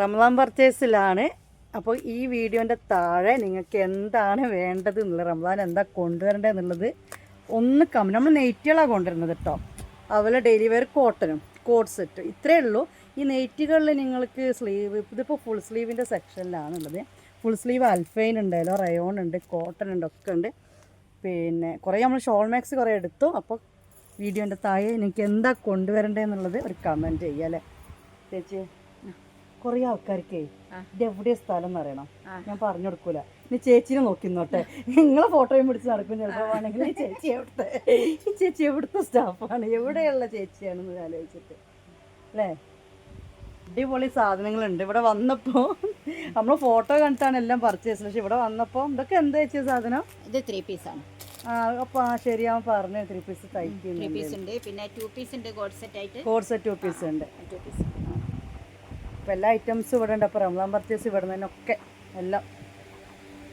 റമദാൻ പർച്ചേസിലാണ്. അപ്പോൾ ഈ വീഡിയോന്റെ താഴെ നിങ്ങൾക്ക് എന്താണ് വേണ്ടത് എന്നുള്ളത് റംലാൻ എന്താ കൊണ്ടുവരേണ്ടത് എന്നുള്ളത് ഒന്ന് കം നമ്മൾ നെയ്റ്റുകളാണ് കൊണ്ടുവരുന്നത് കേട്ടോ അതുപോലെ ഡെയിലി വെയർ കോട്ടനും കോട്ട് സെറ്റ് ഇത്രയേ ഉള്ളൂ. ഈ നെയ്റ്റുകളിൽ നിങ്ങൾക്ക് സ്ലീവ് ഇതിപ്പോൾ ഫുൾ സ്ലീവിന്റെ സെക്ഷനിലാണുള്ളത് ഫുൾ സ്ലീവ് അൽഫൈൻ ഉണ്ടല്ലോ റയോൺ ഉണ്ട് കോട്ടൺ ഉണ്ട് ഒക്കെ ഉണ്ട്. പിന്നെ കുറേ നമ്മൾ ഷോൾ മാക്സ് കുറേ എടുത്തു. അപ്പോൾ വീഡിയോന്റെ താഴെ എനിക്ക് എന്താ കൊണ്ടുവരേണ്ടതെന്നുള്ളത് ഒരു കമന്റ് ചെയ്യാം അല്ലേ? ചേച്ചി. കുറേ ആൾക്കാർക്കേ ഇത് എവിടെയാ സ്ഥലം എന്ന് അറിയണം ഞാൻ പറഞ്ഞു കൊടുക്കൂല. നീ ചേച്ചിനെ നോക്കി നോട്ടെ നിങ്ങളെ ഫോട്ടോയും പിടിച്ച് നടക്കും ചിലപ്പോൾ വേണമെങ്കിൽ. ഈ ചേച്ചി എവിടുത്തെ? ഈ ചേച്ചി എവിടുത്തെ സ്റ്റാഫാണ് എവിടെയുള്ള ചേച്ചിയാണെന്ന് ആലോചിച്ചിട്ട്. അല്ലേ? അടിപൊളി സാധനങ്ങളുണ്ട്. ഇവിടെ വന്നപ്പോൾ നമ്മൾ ഫോട്ടോ കണ്ടിട്ടാണ് എല്ലാം പർച്ചേസ് പക്ഷെ ഇവിടെ വന്നപ്പോൾ ഇതൊക്കെ എന്താ ചേച്ചിയ സാധനം? ഇത് ത്രീ പീസ് ആണ്. അപ്പോൾ ആ ശരി അവൻ പറഞ്ഞു ത്രീ പീസ് ത്രീ തയ്ക്കുന്നു പീസ് ഉണ്ട്. പിന്നെ ടു പീസ് ഉണ്ട്. ഗോഡ് സെറ്റ് ആയിട്ട്. കോഡ് സെറ്റ് ടു പീസ് ഉണ്ട്. ടു പീസ് അപ്പോൾ എല്ലാ ഐറ്റംസും ഇവിടെ ഉണ്ട്. അപ്പോൾ റംലാൻ പർച്ചേസ് ഇവിടെ നിന്നൊക്കെ എല്ലാം.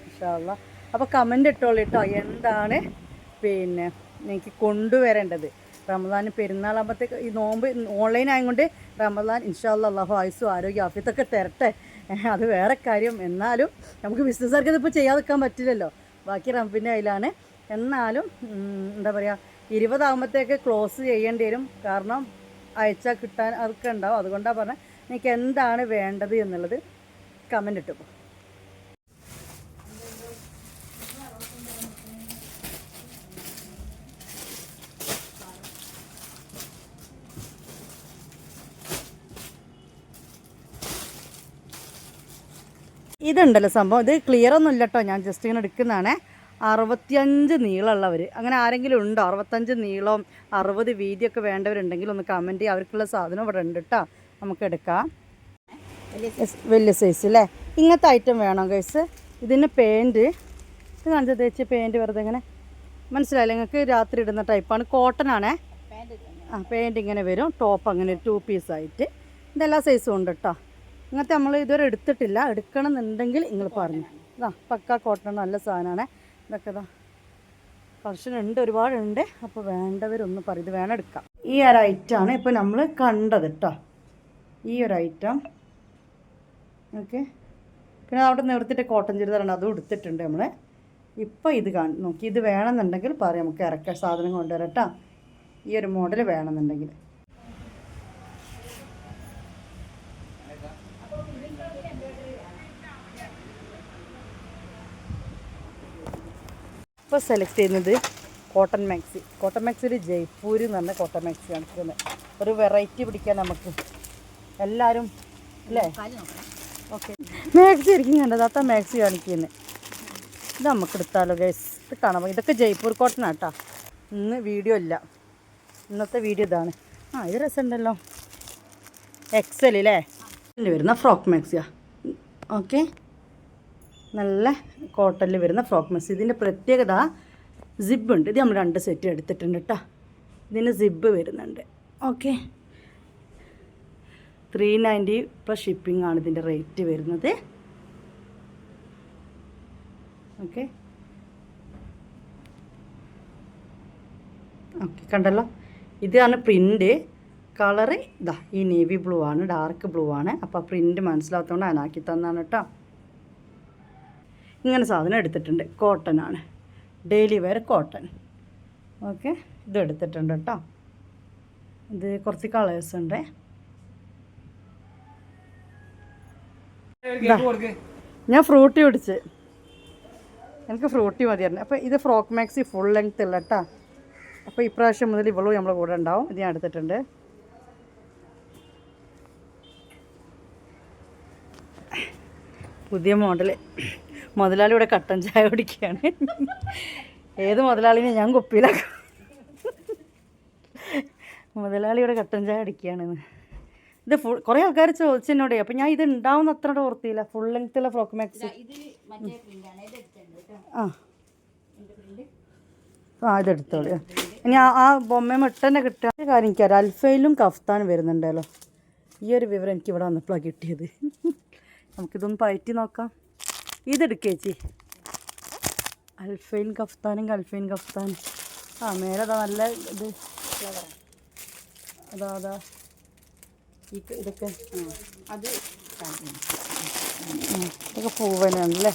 ഇഷ്ടമല്ല അപ്പോൾ കമന്റ് ഇട്ടോളൂ കേട്ടോ. എന്താണ് പിന്നെ എനിക്ക് കൊണ്ടുവരേണ്ടത്? റമദാൻ പെരുന്നാളാകുമ്പോഴത്തേക്ക് ഈ നോമ്പ് ഓൺലൈൻ ആയതുകൊണ്ട് റമദാൻ ഇൻഷാല്ല അള്ളാഹു ആയുസും ആരോഗ്യ ആഫിയത്തൊക്കെ തരട്ടെ. അത് വേറെ കാര്യം. എന്നാലും നമുക്ക് ബിസിനസ്സുകാർക്ക് ഇതിപ്പോൾ ചെയ്യാതിരിക്കാൻ പറ്റില്ലല്ലോ. ബാക്കി റംപിന്റെ കയ്യിലാണ്. എന്നാലും എന്താ പറയുക ഇരുപതാകുമ്പോഴത്തേക്ക് ക്ലോസ് ചെയ്യേണ്ടി വരും. കാരണം അയച്ചാൽ കിട്ടാൻ അതൊക്കെ ഉണ്ടാവും. അതുകൊണ്ടാണ് പറഞ്ഞത്. എനിക്ക് എന്താണ് വേണ്ടത് എന്നുള്ളത് കമന്റ് ഇട്ടു. ഇതുണ്ടല്ലോ സംഭവം. ഇത് ക്ലിയർ ഒന്നും ഇല്ല കേട്ടോ ഞാൻ ജസ്റ്റ് ഇങ്ങനെ എടുക്കുന്നതാണ്. അറുപത്തിയഞ്ച് നീളമുള്ളവർ. അങ്ങനെ ആരെങ്കിലും ഉണ്ടോ? അറുപത്തഞ്ച് നീളവും അറുപത് വീതിയൊക്കെ വേണ്ടവരുണ്ടെങ്കിൽ ഒന്ന് കമന്റ് ചെയ്യുക അവർക്കുള്ള സാധനം ഇവിടെ ഉണ്ട് കേട്ടോ നമുക്ക് എടുക്കാം വലിയ സൈസ് അല്ലേ ഇങ്ങനത്തെ ഐറ്റം വേണം ഗൈസ് ഇതിന് പെയിന്റ് ഇത് കാണിച്ചത് തേച്ച് പെയിന്റ് വെറുതെ ഇങ്ങനെ. മനസ്സിലായില്ല? നിങ്ങൾക്ക് രാത്രി ഇടുന്ന ടൈപ്പാണ് കോട്ടൺ ആണേ. ആ പെയിന്റ് ഇങ്ങനെ വരും. ടോപ്പ് അങ്ങനെ ടു പീസായിട്ട് ഇതെല്ലാ സൈസും ഉണ്ട് കേട്ടോ ഇങ്ങനത്തെ നമ്മൾ ഇതുവരെ എടുത്തിട്ടില്ല. എടുക്കണം എന്നുണ്ടെങ്കിൽ നിങ്ങൾ പറഞ്ഞു. ഇതാ പക്ക കോട്ടൺ നല്ല സാധനമാണ് ഇതൊക്കെ ഇതാ. കളക്ഷൻ ഉണ്ട് ഒരുപാടുണ്ട്. അപ്പോൾ വേണ്ടവരൊന്ന് പറയും ഇത് വേണം എടുക്കാം. ഈ ഒരു ഐറ്റമാണ് ഇപ്പോൾ നമ്മൾ കണ്ടത് കേട്ടോ ഈ ഒരു ഐറ്റം ഓക്കെ പിന്നെ അവിടെ നിർത്തിയിട്ട് കോട്ടൺ ചുരിദാറുണ്ട് അതും എടുത്തിട്ടുണ്ട് നമ്മൾ ഇപ്പോൾ ഇത് കാണും നോക്കി ഇത് വേണമെന്നുണ്ടെങ്കിൽ പറയാം നമുക്ക് ഇറക്കാൻ സാധനം കൊണ്ടുവരാം കേട്ടോ ഈ ഒരു മോഡൽ വേണമെന്നുണ്ടെങ്കിൽ. ഇപ്പോൾ സെലക്ട് ചെയ്യുന്നത് കോട്ടൺ മാക്സി കോട്ടൺ മാക്സി ഒരു ജയ്പൂർ എന്ന് പറഞ്ഞ കോട്ടൺ മാക്സി കാണിക്കുന്നത് ഒരു വെറൈറ്റി പിടിക്കാൻ നമുക്ക് എല്ലാവരും അല്ലേ? ഓക്കെ. മാക്സി ആയിരിക്കും കണ്ടത് അത്ത മാക്സി കാണിക്കുന്നത് ഇത് നമുക്ക് എടുത്താലോ ഗൈസ് ഇത് കാണാം ഇതൊക്കെ ജയ്പൂർ കോട്ടനാ കേട്ടോ ഇന്ന് വീഡിയോ ഇല്ല. ഇന്നത്തെ വീഡിയോ ഇതാണ്. ആ ഇത് രസമുണ്ടല്ലോ. എക്സൽ അല്ലേ ഇതിൽ വരുന്ന ഫ്രോക്ക് മാക്സിയാ ഓക്കെ. നല്ല കോട്ടണിൽ വരുന്ന ഫ്രോക്ക് മാക്സി ഇതിന്റെ പ്രത്യേകത സിബ് ഉണ്ട്. ഇത് നമ്മൾ രണ്ട് സെറ്റ് എടുത്തിട്ടുണ്ട് കേട്ടോ ഇതിന് സിബ് വരുന്നുണ്ട്. Okay. Three ninety plus shipping ആണ് ഇതിന്റെ റേറ്റ് വരുന്നത്. ഓക്കെ ഓക്കെ കണ്ടല്ലോ? ഇതാണ് പ്രിന്റ് കളറ് ഇതാ ഈ നേവി ബ്ലൂ ആണ് ഡാർക്ക് ബ്ലൂ ആണ്. അപ്പോൾ പ്രിന്റ് മനസ്സിലാത്തതുകൊണ്ട് അനാക്കി തന്നാണ് കേട്ടോ. ഇങ്ങനെ സാധനം എടുത്തിട്ടുണ്ട്. കോട്ടൺ ആണ്. ഡെയിലി വെയർ കോട്ടൺ ഓക്കെ ഇത് എടുത്തിട്ടുണ്ട് കേട്ടോ. ഇത് കുറച്ച് കളേഴ്സ് ഉണ്ട്. ഞാൻ ഫ്രൂട്ടി പിടിച്ച് എനിക്ക് ഫ്രൂട്ടി മതിയായിരുന്നു. അപ്പോൾ ഇത് ഫ്രോക്ക് മാക്സി ഫുൾ ലെങ്ത് ഉള്ള കേട്ടോ അപ്പോൾ ഇപ്രാവശ്യം മുതൽ ഇവളും നമ്മളെ കൂടെ ഉണ്ടാവും. ഇത് ഞാൻ എടുത്തിട്ടുണ്ട്. പുതിയ മോഡൽ മുതലാളി ഇവിടെ കട്ടൻ ചായ കുടിക്കുകയാണ്. ഏത് മുതലാളിനെ ഞാൻ കുപ്പിയിലാക്കും. മുതലാളി ഇവിടെ കട്ടൻ ചായ അടിക്കുകയാണെന്ന് ഇത് ഫുൾ കുറേ ആൾക്കാർ ചോദിച്ചെന്നോടേ അപ്പം ഞാൻ ഇത് ഉണ്ടാവുന്ന അത്ര ഓർത്തിയില്ല ഫുൾ ലെങ്ത്തുള്ള ഫ്രോക്ക് മാക്സ് ആ. ആ ഇതെടുത്തോളൂ ഇനി ആ ആ ബൊമ്മ മുട്ടന്നെ കിട്ടുക കാര്യം എനിക്കറിയാം അൽഫയിലും കഫ്താനും വരുന്നുണ്ടല്ലോ. ഈ ഒരു വിവരം എനിക്ക് ഇവിടെ വന്നപ്പോഴാണ് കിട്ടിയത്. നമുക്കിതൊന്ന് പയറ്റി നോക്കാം. ഇതെടുക്കുക ചേച്ചി. അൽഫൈൻ കഫ്താനും കൽഫൈൻ കഫ്താനും. ആ മേലെ അതാ നല്ല ഇത്. അതാ അതാ. ഈ ഇതൊക്കെ. അത്. ഇതൊക്കെ പൂവനാണല്ലേ?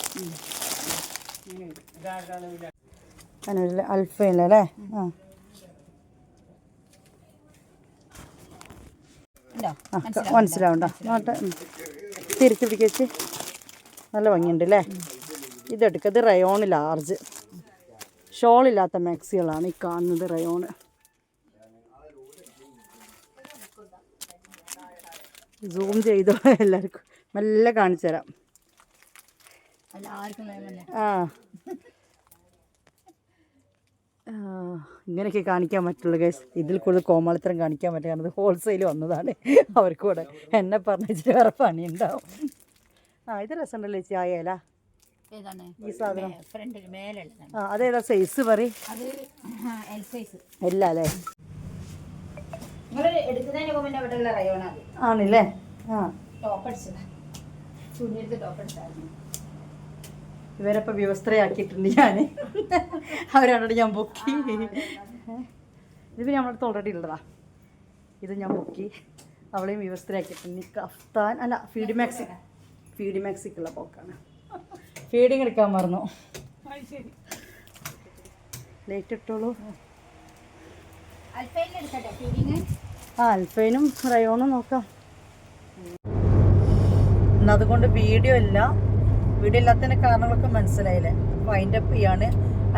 കനൂരിലെ അൽഫയിലല്ലേ ആ. മനസ്സിലാവണ്ട നോട്ടെ. തിരിച്ചു പിടിക്കച്ച് നല്ല ഭംഗിയുണ്ട് അല്ലേ? ഇതെടുക്കുക ഇത് റയോൺ ലാർജ് ഷോളില്ലാത്ത മാക്സികളാണ് ഈ കാണുന്നത് റയോണ് സൂം ചെയ്തോ എല്ലാവർക്കും. മെല്ലെ കാണിച്ചു തരാം. ആ. ആ, ഇങ്ങനെയൊക്കെ കാണിക്കാൻ പറ്റുള്ളൂ ഗൈസ് ഇതിൽ കൂടുതൽ കോമാളിത്തരം കാണിക്കാൻ പറ്റില്ല. കാരണം ഇത് ഹോൾസെയിൽ വന്നതാണ്. അവർക്ക് കൂടെ എന്നെ പറഞ്ഞിട്ട് വേറെ പണിയുണ്ടാവും. ആ ഇത് രസമുണ്ടല്ലോ ചേച്ചി ആയേല ഏതാണ്? ഈ സാധനം. ആ അതേതാ സൈസ് പറ എല്ലാ അല്ലേ നിങ്ങൾ എടുക്കുന്നതിന് മുമ്പ് ഇവിടെ ഉള്ള റയോണത് ആണല്ലേ? ആ. ഇവരപ്പോൾ വ്യവസ്ഥയാക്കിയിട്ടുണ്ട് ഞാൻ അവരോട് ഞാൻ പൊക്കി ഇത് പിന്നെ നമ്മളടുത്ത് ഓൾറെഡി ഉള്ളതാ. ഇത് ഞാൻ പൊക്കി അവളെയും വ്യവസ്ഥയാക്കിയിട്ടുണ്ട്. കഫ്താൻ അല്ല ഫീഡി മാക്സി ഫീഡി മാക്സിക്കുള്ള പോക്കാണ്. ഫീഡിങ് എടുക്കാൻ മറന്നു. ലേറ്റ് ഇട്ടോളൂ. ആ അൽഫൈനും റയോണും നോക്കാം. അതുകൊണ്ട് വീഡിയോ ഇല്ല. വീഡിയോ ഇല്ലാത്തതിന് കാരണങ്ങളൊക്കെ മനസ്സിലായില്ലേ? വൈൻഡ് അപ്പ് ചെയ്യാണ്.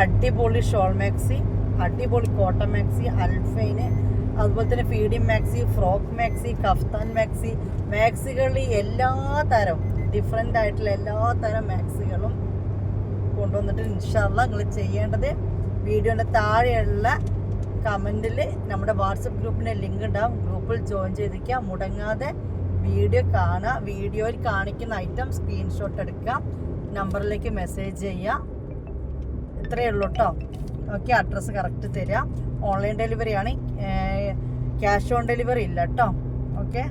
അടിപൊളി ഷോൾ മാക്സി അടിപൊളി കോട്ടൺ മാക്സി അൽഫൈന് അതുപോലെ തന്നെ feeding maxi frock maxi kaftan maxi മാക്സികളിൽ എല്ലാ തരം ഡിഫറെന്റ് ആയിട്ടുള്ള എല്ലാ തരം മാക്സികളും കൊണ്ടുവന്നിട്ട് ഇൻഷാല്ല നിങ്ങൾ ചെയ്യേണ്ടത്. വീഡിയോന്റെ താഴെയുള്ള കമന്റിൽ നമ്മുടെ വാട്സപ്പ് ഗ്രൂപ്പിന്റെ ലിങ്ക് ഉണ്ടാവും. ഗ്രൂപ്പിൽ ജോയിൻ ചെയ്തിരിക്കുക. മുടങ്ങാതെ വീഡിയോ കാണുക വീഡിയോയിൽ കാണിക്കുന്ന ഐറ്റം സ്ക്രീൻഷോട്ട് എടുക്കാം നമ്പറിലേക്ക് മെസ്സേജ് ചെയ്യുക. ഇത്രയേ ഉള്ളൂ കേട്ടോ ഓക്കെ അഡ്രസ്സ് കറക്റ്റ് തരിക. ഓൺലൈൻ ഡെലിവറി ആണ്. ക്യാഷ് ഓൺ ഡെലിവറി ഇല്ല കേട്ടോ ഓക്കെ